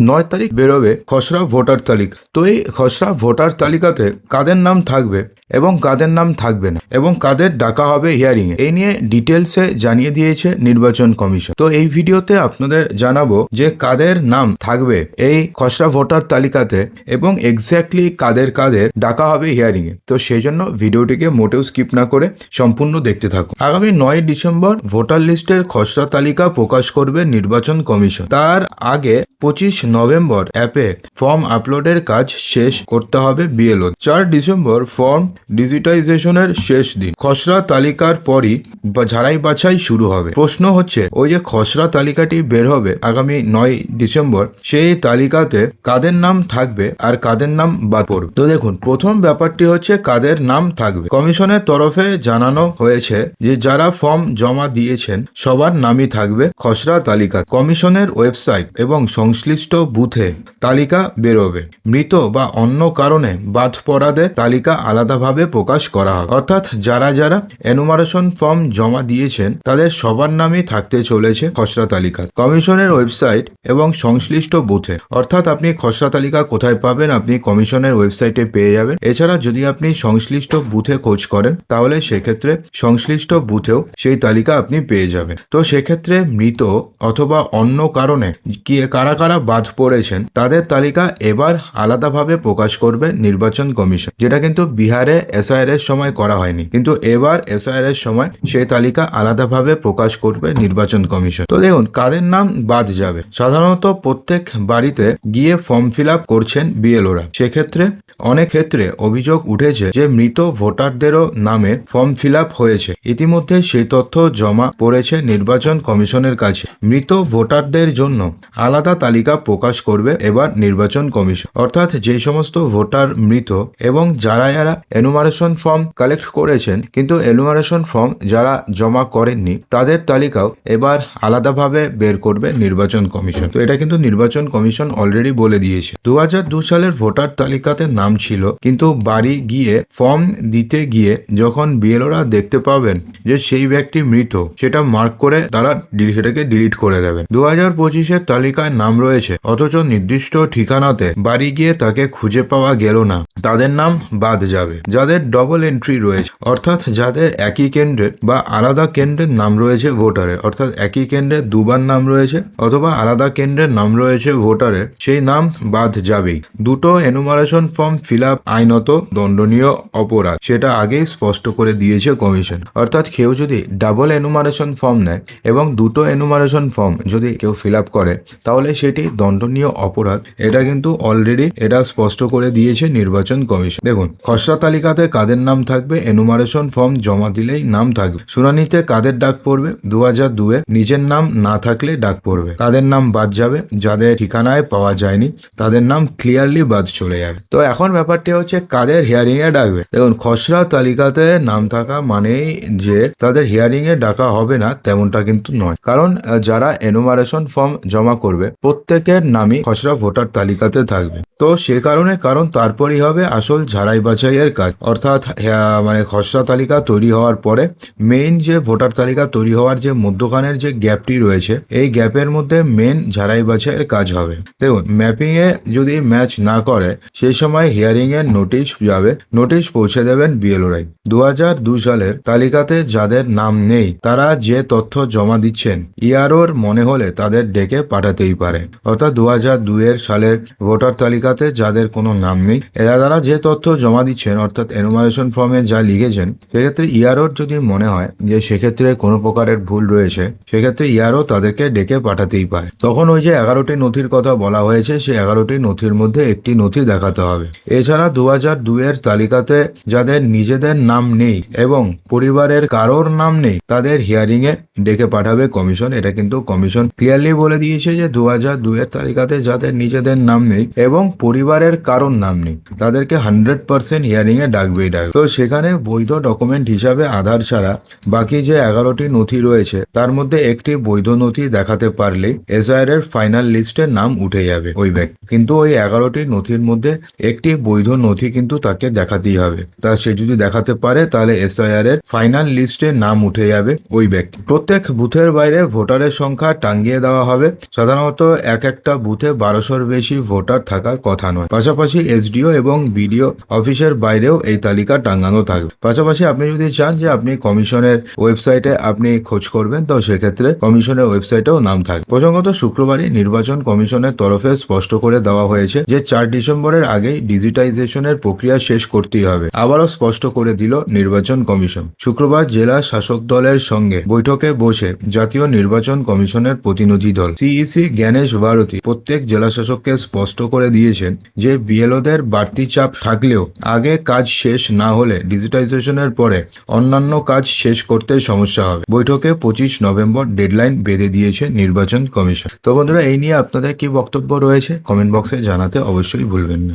নয় তারিখ বেরোবে খসড়া ভোটার তালিকা। তো এই খসড়া ভোটার তালিকাতে কাদের নাম থাকবে? এবং কাদের নাম থাকবে না, এবং কাদের ডাকা হবে হিয়ারিং এই নিয়ে ডিটেলসে জানিয়ে দিয়েছে নির্বাচন কমিশন। তো এই ভিডিওতে আপনাদের জানাব যে কাদের নাম থাকবে এই খসড়া ভোটার তালিকাতে এবং এক্স্যাক্টলি কাদের কাদের ডাকা হবে হিয়ারিং এ। তো সেই জন্য ভিডিওটিকে মোটেও স্কিপ না করে সম্পূর্ণ দেখতে থাকুন। আগামী নয় ডিসেম্বর ভোটার লিস্টের খসড়া তালিকা প্রকাশ করবে নির্বাচন কমিশন। তার আগে পঁচিশ নভেম্বর অ্যাপে ফর্ম আপলোডের কাজ শেষ করতে হবে বিএলও। চার ডিসেম্বর ফর্ম ডিজিটাইজেশনের শেষ দিন। খসড়া তালিকার পরই ঝাড়াই বাছাই শুরু হবে। প্রশ্ন হচ্ছে, ওই যে খসড়া তালিকাটি বের হবে আগামী নয় ডিসেম্বর, সেই তালিকাতে কাদের নাম থাকবে আর কাদের নাম বাদ পড়বে তো দেখুন, প্রথম ব্যাপারটি হচ্ছে কাদের নাম থাকবে। কমিশনের তরফে জানানো হয়েছে যে যারা ফর্ম জমা দিয়েছেন, সবার নামই থাকবে খসড়া তালিকা। কমিশনের ওয়েবসাইট এবং সংশ্লিষ্ট বুথে তালিকা বেরোবে। মৃত বা অন্য কারণে বাদ পড়াদের তালিকা আলাদাভাবে প্রকাশ করা হবে অর্থাৎ যারা যারা এনুমারেশন ফর্ম জমা দিয়েছেন, তাদের সবার নামই থাকতে চলেছে খসড়া তালিকা। কমিশনের ওয়েবসাইট এবং সংশ্লিষ্ট বুথে। অর্থাৎ আপনি খসড়া তালিকা কোথায় পাবেন, আপনি কমিশনের ওয়েবসাইটে পেয়ে যাবেন। এছাড়া যদি আপনি সংশ্লিষ্ট বুথে খোঁজ করেন, তাহলে সেক্ষেত্রে সংশ্লিষ্ট বুথেও সেই তালিকা আপনি পেয়ে যাবেন। তো সেক্ষেত্রে মৃত অথবা অন্য কারণে কারা কারা বাদ পড়েছেন, তাদের তালিকা এবার আলাদাভাবে প্রকাশ করবে নির্বাচন কমিশন। যেটা কিন্তু বিহারে এসআইআর এর সময় করা হয়নি। কিন্তু এবার এসআইআর এর সময় সেই তালিকা আলাদাভাবে প্রকাশ করবে নির্বাচন কমিশন। তো দেখুন, কাদের নাম বাদ যাবে? সাধারণত প্রত্যেক বাড়িতে গিয়ে ফর্ম ফিল আপ করছেন বিএলওরা সেক্ষেত্রে অনেক ক্ষেত্রে অভিযোগ উঠেছে যে মৃত ভোটারদেরও নামে ফর্ম ফিল আপ হয়েছে। ইতিমধ্যে সেই তথ্য জমা পড়েছে নির্বাচন কমিশনের কাছে। মৃত ভোটারদের জন্য আলাদা তালিকা প্রকাশ করবে এবার নির্বাচন কমিশন। অর্থাৎ যে সমস্ত ভোটার মৃত এবং যারা যারা এনুমারেশন ফর্ম কালেক্ট করেছেন, কিন্তু এনুমারেশন ফর্ম যারা জমা করেননি, তাদের তালিকাও এবার আলাদাভাবে বের করবে নির্বাচন কমিশন। তো এটা কিন্তু নির্বাচন কমিশন অলরেডি বলে দিয়েছে। দু সালের ভোটার তালিকাতে নাম ছিল, কিন্তু বাড়ি গিয়ে ফর্ম দিতে গিয়ে যখন বিএলওরা দেখতে পাবেন যে সেই ব্যক্তি মৃত, সেটা মার্ক করে তারা সেটাকে ডিলিট করে দেবেন। দু হাজার পঁচিশের তালিকায় নাম রয়েছে, অথচ নির্দিষ্ট ঠিকানাতে বাড়ি গিয়ে তাকে খুঁজে পাওয়া গেল না। তাদের নাম বাদ যাবে। যাদের ডবল এন্ট্রি রয়েছে, অর্থাৎ যাদের একই কেন্দ্রে বা আলাদা কেন্দ্রের নাম রয়েছে ভোটারের, অর্থাৎ একই কেন্দ্রে দুবার নাম রয়েছে অথবা আলাদা কেন্দ্রের নাম রয়েছে ভোটারের, সেই নাম বাদ যাবেই। দুটো এনুমারেশন ফর্ম ফিল আপ আইনত দণ্ডনীয় অপরাধ, সেটা আগেই স্পষ্ট করে দিয়েছে কমিশন। অর্থাৎ কেউ যদি ডাবল এনুমারেশন ফর্ম নেয় এবং দুটো এনুমারেশন ফর্ম যদি কেউ ফিল আপ করে, তাহলে সেটি দণ্ডনীয় অপরাধ। এটা কিন্তু অলরেডি এটা স্পষ্ট করে দিয়েছে নির্বাচন কমিশন। দেখুন, খসড়া তালিকাতে কাদের নাম থাকবে এনুমারেশন ফর্ম জমা দিলেই নাম থাকবে। শুনানিতে কাদের ডাক পড়বে দু হাজার দুয়ে নিজের নাম না থাকলে ডাক পড়বে। তাদের নাম বাদ যাবে, যাদের ঠিকানায় পাওয়া যায়নি, তাদের নাম ক্লিয়ারলি বাদ চলে যাবে। তো এখন ব্যাপারটি হচ্ছে কাদের হিয়ারিং এ ডাকবে? দেখুন, খসড়া তালিকাতে নাম থাকা মানেই যে তাদের হিয়ারিং এ ডাকা হবে না, তেমনটা কিন্তু নয়। কারণ যারা এনুমারেশন ফর্ম জমা করবে, প্রত্যেকের নামই খসড়া ভোটার তালিকাতে থাকবে। তো সে কারণে, কারণ তারপরই হবে আসল ঝাড়াই বাছাইয়ের কাজ। অর্থাৎ মানে খসড়া তালিকা তৈরি হওয়ার পরে মেইন যে ভোটার তালিকা তৈরি হওয়ার যে মধ্যখানের যে গ্যাপটি রয়েছে, এই গ্যাপের মধ্যে মেন ঝাড়াই বাছাইয়ের কাজ হবে। দেখুন ম্যাপিং এ যদি ম্যাচ না করে, সেই সময় হিয়ারিং এর নোটিশ যাবে নোটিশ পৌঁছে দেবেন বিএলওরাই দু হাজার দু সালের তালিকাতে যাদের নাম নেই, তারা যে তথ্য জমা দিচ্ছেন ইআরওর মনে হলে তাদের ডেকে পাঠাতেই পারে। অর্থাৎ দু হাজার দুইয়ের সালের ভোটার তালিকাতে যাদের কোনো নাম নেই, এরা তারা যে তথ্য জমা দিচ্ছেন, অর্থাৎ এনুমারেশন ফর্মে যা লিখেছেন, সেক্ষেত্রে ইআরওর যদি মনে হয় যে সেক্ষেত্রে কোনো প্রকারের ভুল রয়েছে, সেক্ষেত্রে ইআরও তাদেরকে ডেকে পাঠাতেই পারে। তখন ওই যে এগারোটি নথির কথা বলা হয়েছে, সেই এগারোটি নথির মধ্যে একটি নথি দেখাতে হবে। এছাড়া দু হাজার দুইয়ের তালিকাতে যাদের নিজেদের নাম নেই এবং পরিবারের কারোর নাম নেই, তাদের হিয়ারিং এ ডেকে পাঠাবে কমিশন। এটা কিন্তু কমিশন ক্লিয়ারলি বলে দিয়েছে যে দু হাজার দুইয়ের তালিকাতে যাদের নিজেদের নাম নেই এবং পরিবারের কারোর নাম নেই, তাদেরকে হান্ড্রেড পার্সেন্ট হিয়ারিং এ এ ডাকবেই ডাকবে তো সেখানে বৈধ ডকুমেন্ট হিসাবে আধার ছাড়া বাকি যে এগারোটি নথি রয়েছে, তার মধ্যে একটি বৈধ নথি দেখাতে পারলেই এসআইআর এর ফাইনাল লিস্টে নাম উঠে যাবে ওই ব্যক্তি। কিন্তু ওই এগারোটি নথির মধ্যে একটি বৈধ নথি কিন্তু তাকে দেখাতেই হবে। তা সে যদি দেখাতে পারে, তাহলে এসআইআর এর ফাইনাল লিস্টে নাম উঠে যাবে ওই ব্যক্তি। প্রত্যেক বুথের বাইরে ভোটারের সংখ্যা টাঙ্গিয়ে দেওয়া হবে। সাধারণত এক একটা বুথে বারোশোর বেশি ভোটার থাকার কথা নয়। পাশাপাশি এসডিও এবং বিডিও অফিসের বাইরেও এই তালিকা টাঙ্গানো থাকবে। পাশাপাশি আপনি যদি চান যে আপনি কমিশনের ওয়েবসাইটে আপনি খোঁজ করবেন, তো সেক্ষেত্রে কমিশনের ওয়েবসাইটেও নাম থাকবে। প্রসঙ্গত শুক্রবারই নির্বাচন কমিশনের তরফে স্পষ্ট করে দেওয়া হয়েছে যে চার ডিসেম্বরের আগেই ডিজিটাইজেশনের প্রক্রিয়া শেষ করতেই হবে। আবারও স্পষ্ট করে দিল নির্বাচন কমিশন। শুক্রবার জেলা শাসক দলের সঙ্গে বৈঠকে বসে জাতীয় নির্বাচন কমিশনের প্রতিনিধি দল সিইসি জ্ঞানেশ ভারতী প্রত্যেক জেলা শাসককে স্পষ্ট করে দিয়েছেন যে বিএলওদের বাড়তি চাপ থাকলেও আগে কাজ শেষ না হলে ডিজিটাইজেশনের পরে অন্যান্য কাজ শেষ করতে সমস্যা হবে। বৈঠকে পঁচিশ নভেম্বর ডেডলাইন বেঁধে দিয়েছে নির্বাচন কমিশন। তো বন্ধুরা, এই নিয়ে আপনাদের কি বক্তব্য রয়েছে? কমেন্ট বক্সে জানাতে অবশ্যই ভুলবেন না।